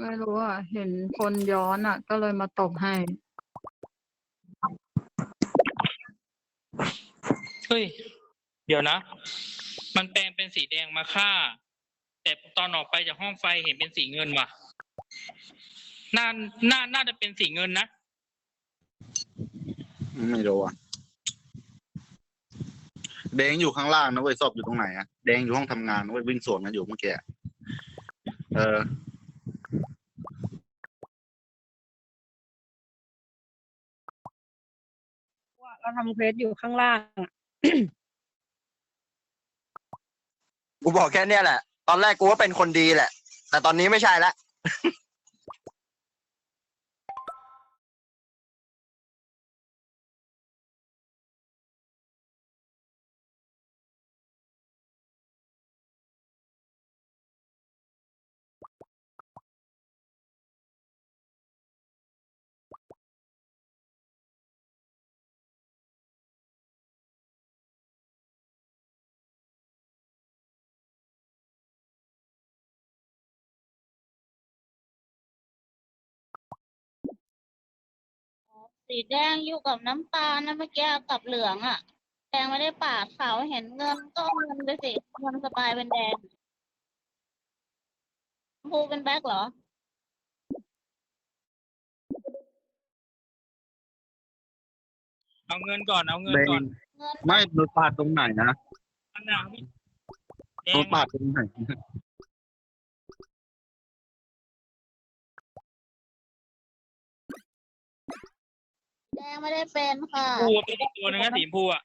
ไม่รู้อะ เห็นคนย้อนอะ ก็เลยมาตบให้ เฮ้ย เดี๋ยวนะ มันแปลงเป็นสีแดงมาฆ่า แต่ตอนออกไปจากห้องไฟเห็นเป็นสีเงินว่ะ น่า น่า น่าจะเป็นสีเงินนะ ไม่รู้อะ แดงอยู่ข้างล่างนะเว้ยศพอยู่ตรงไหนอะแดงอยู่ห้องทำงานนะเว้ยวิ่งสวนกันอยู่เมื่อกี้อะเออ เราทำเควสอยู่ข้างล่างอะกูบอกแค่เนี้ยแหละ ตอนแรกกูว่าเป็นคนดีแหละ แต่ตอนนี้ไม่ใช่ละ สีแดงอยู่กับน้ำตาลนะเมื่อกี้กับเหลืองอะแดงไม่ได้ปาดขาวเห็นเงินก็เอาเงินไปสิเงินสปายเป็นแดงชมพูเป็นแบ็คเหรอ เอาเงินก่อนเอาเงินแดก่อนงเงินไม่รถปาดตรงไหนนะอันน่ะแดรงถปาดตรงไหน แดงไม่ได้เป็นค่ะพูเป็นอีกตัวนึงนะสีชมพูอะ